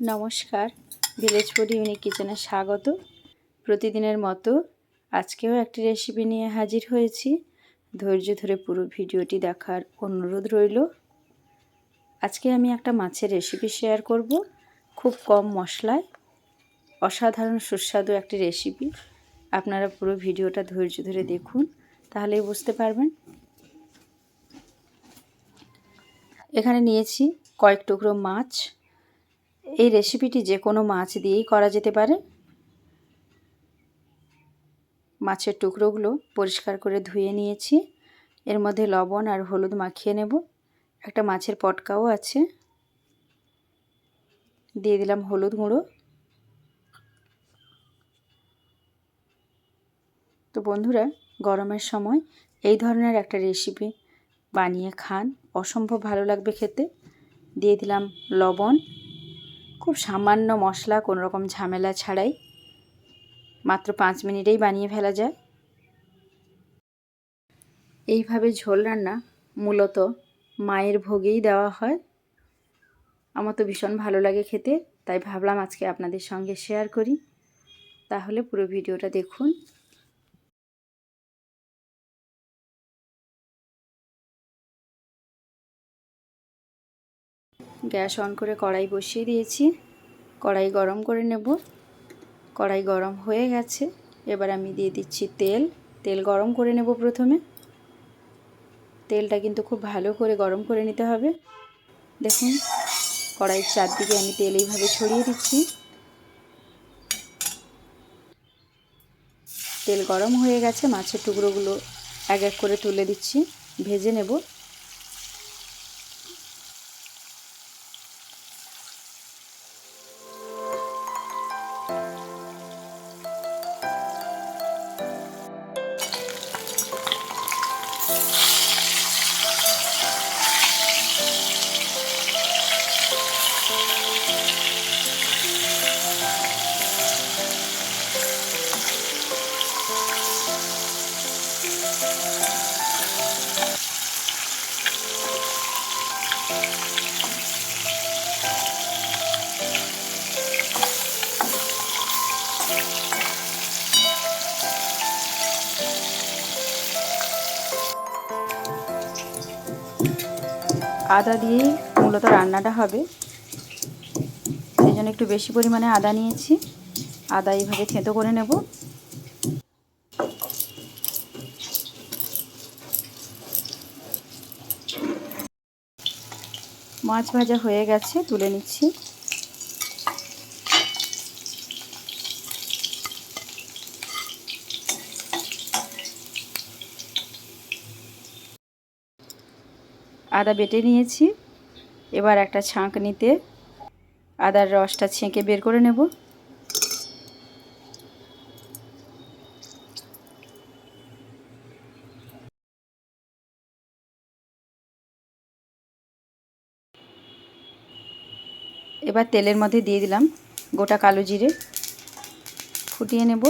নমস্কার। Village food unique কিচেনে স্বাগত। প্রতিদিনের মতো আজকেও একটি রেসিপি নিয়ে হাজির হয়েছি। ধৈর্য ধরে পুরো ভিডিওটি দেখার অনুরোধ রইল। আজকে আমি একটা মাছের রেসিপি শেয়ার করব। খুব কম মশলায়। অসাধারণ সুস্বাদু একটি রেসিপি আপনারা পুরো ভিডিওটা ধৈর্য ধরে দেখুন, তাহলেই বুঝতে পারবেন। এখানে নিয়েছি কয়েক টুকরো মাছ। এই রেসিপিটি যে কোনো মাছ দিয়েই করা যেতে পারে। মাছের টুকরোগুলো পরিষ্কার করে ধুয়ে নিয়েছি। এর মধ্যে লবণ আর হলুদ মাখিয়ে নেব। একটা মাছের পটকাও আছে। দিয়ে দিলাম হলুদ গুঁড়ো। তো বন্ধুরা, গরমের সময় এই ধরনের একটা রেসিপি বানিয়ে খান। অসম্ভব ভালো লাগবে খেতে। দিয়ে দিলাম লবণ। খুব সামান্য মশলা, কোনো রকম ঝামেলা ছাড়াই। মাত্র পাঁচ মিনিটেই বানিয়ে ফেলা যায়। এইভাবে ঝোল রান্না মূলত মায়ের ভোগেই দেওয়া হয়। আমার তো ভীষণ ভালো লাগে খেতে, তাই ভাবলাম আজকে আপনাদের সঙ্গে শেয়ার করি। তাহলে পুরো ভিডিওটা দেখুন। গ্যাস অন করে কড়াই বসিয়ে দিয়েছি। কড়াই গরম করে নেব। কড়াই গরম হয়ে গেছে। এবার আমি দিয়ে দিচ্ছি তেল। তেল গরম করে নেব প্রথমে। তেলটা কিন্তু খুব ভালো করে গরম করে নিতে হবে। দেখুন, কড়াইয়ের চারদিকে আমি তেল এইভাবে ছড়িয়ে দিচ্ছি। তেল গরম হয়ে গেছে। মাছের টুকরোগুলো এক এক করে তুলে দিচ্ছি। ভেজে নেব। আদা দিয়েই মূলত রান্নাটা হবে। সেই জন্য একটু বেশি পরিমাণে আদা নিয়েছি। আদা এইভাবে থেঁতো করে নেব। মাছ ভাজা হয়ে গেছে, তুলে নিচ্ছি। আদা বেটে নিয়েছি। এবার একটা ছাঁক নিতে আদার রসটা ছেঁকে বের করে নেব। এবার তেলের মধ্যে দিয়ে দিলাম গোটা কালো জিরে। ফুটিয়ে নেব।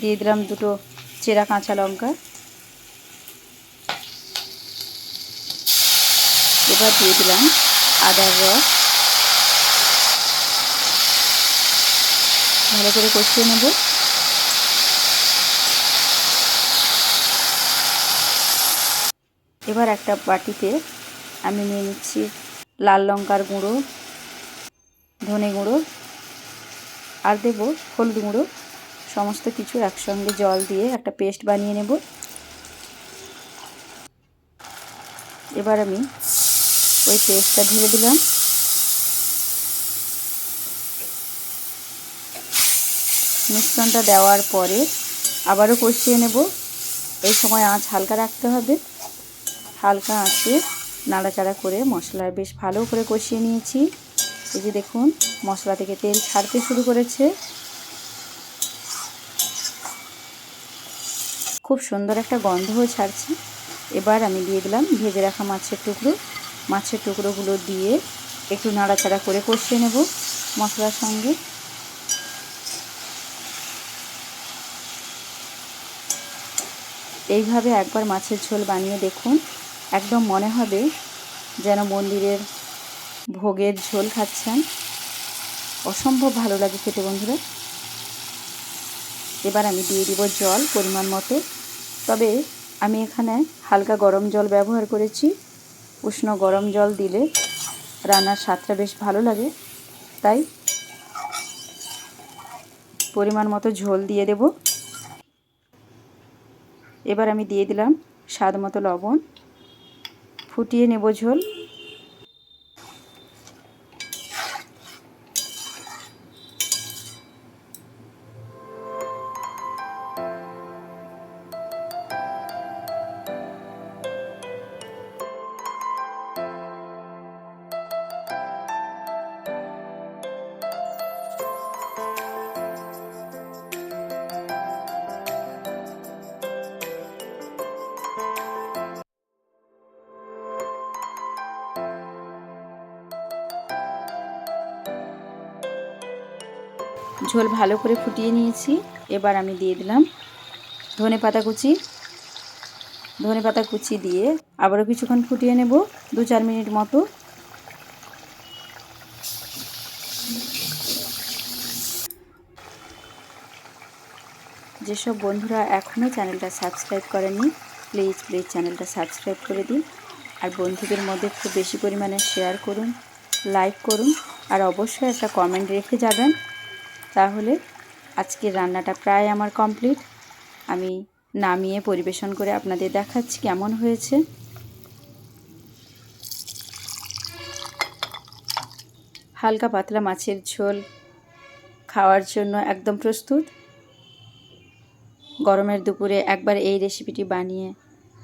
দিয়ে দিলাম দুটো চেরা কাঁচা লঙ্কা। এবার দিয়ে দিলাম আদার রস। ভালো করে কষিয়ে নেব। এবার একটা বাটিতে আমি নিয়ে নিচ্ছি লাল লঙ্কার গুঁড়ো, ধনে গুঁড়ো আর দেব হলুদ গুঁড়ো। সমস্ত কিছু একসঙ্গে জল দিয়ে একটা পেস্ট বানিয়ে নেব। এবার আমি ওই পেস্টটা ঢেলে দিলাম। মিশ্রণটা দেওয়ার পরে আবারও কষিয়ে নেব। এই সময় আঁচ হালকা রাখতে হবে। হালকা আঁচে নাড়াচাড়া করে মশলা বেশ ভালো করে কষিয়ে নিয়েছি। এই যে দেখুন, মশলা থেকে তেল ছাড়তে শুরু করেছে। খুব সুন্দর একটা গন্ধও ছাড়ছে। এবার আমি দিয়ে দিলাম ভেজে রাখা মাছের টুকরো। মাছের টুকরোগুলো দিয়ে একটু নাড়াচাড়া করে কষিয়ে নেব মশলার সঙ্গে। এইভাবে একবার মাছের ঝোল বানিয়ে দেখুন, একদম মনে হবে যেন মন্দিরের ভোগের ঝোল খাচ্ছেন। অসম্ভব ভালো লাগে খেতে বন্ধুরা। এবার আমি দিয়ে দিব জল পরিমাণ মতো। তবে আমি এখানে হালকা গরম জল ব্যবহার করেছি। উষ্ণ গরম জল দিলে রান্নার স্বাদটা বেশ ভালো লাগে। তাই পরিমাণ মতো ঝোল দিয়ে দেব। এবার আমি দিয়ে দিলাম স্বাদ মতো লবণ। ফুটিয়ে নেব ঝোল। ঝোল ভালো করে ফুটিয়ে নিয়েছি। এবার আমি দিয়ে দিলাম ধনে পাতা কুচি। ধনে পাতা কুচি দিয়ে আবারও কিছুক্ষণ ফুটিয়ে নেব, দু চার মিনিট মতো। যেসব বন্ধুরা এখনও চ্যানেলটা সাবস্ক্রাইব করেননি প্লিজ প্লিজ চ্যানেলটা সাবস্ক্রাইব করে দিন। আর বন্ধুদের মধ্যে খুব বেশি পরিমাণে শেয়ার করুন, লাইক করুন, আর অবশ্যই একটা কমেন্ট রেখে যাবেন। তাহলে আজকের রান্নাটা প্রায় আমার কমপ্লিট। আমি নামিয়ে পরিবেশন করে আপনাদের দেখাচ্ছি কেমন হয়েছে। হালকা পাতলা মাছের ঝোল খাওয়ার জন্য একদম প্রস্তুত। গরমের দুপুরে একবার এই রেসিপিটি বানিয়ে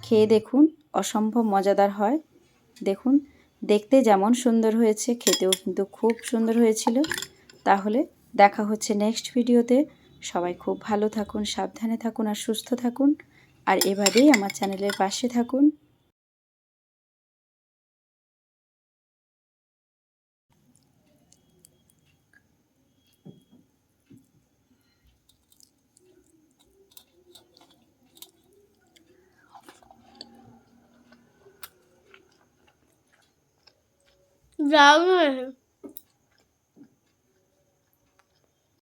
খেয়ে দেখুন, অসম্ভব মজাদার হয়। দেখুন, দেখতে যেমন সুন্দর হয়েছে, খেতেও কিন্তু খুব সুন্দর হয়েছিল। তাহলে দেখা হচ্ছে নেক্সট ভিডিওতে। সবাই খুব ভালো থাকুন, সাবধানে থাকুন আর সুস্থ থাকুন। আর এভাবেই আমার চ্যানেলের পাশে থাকুন। ব্রাউন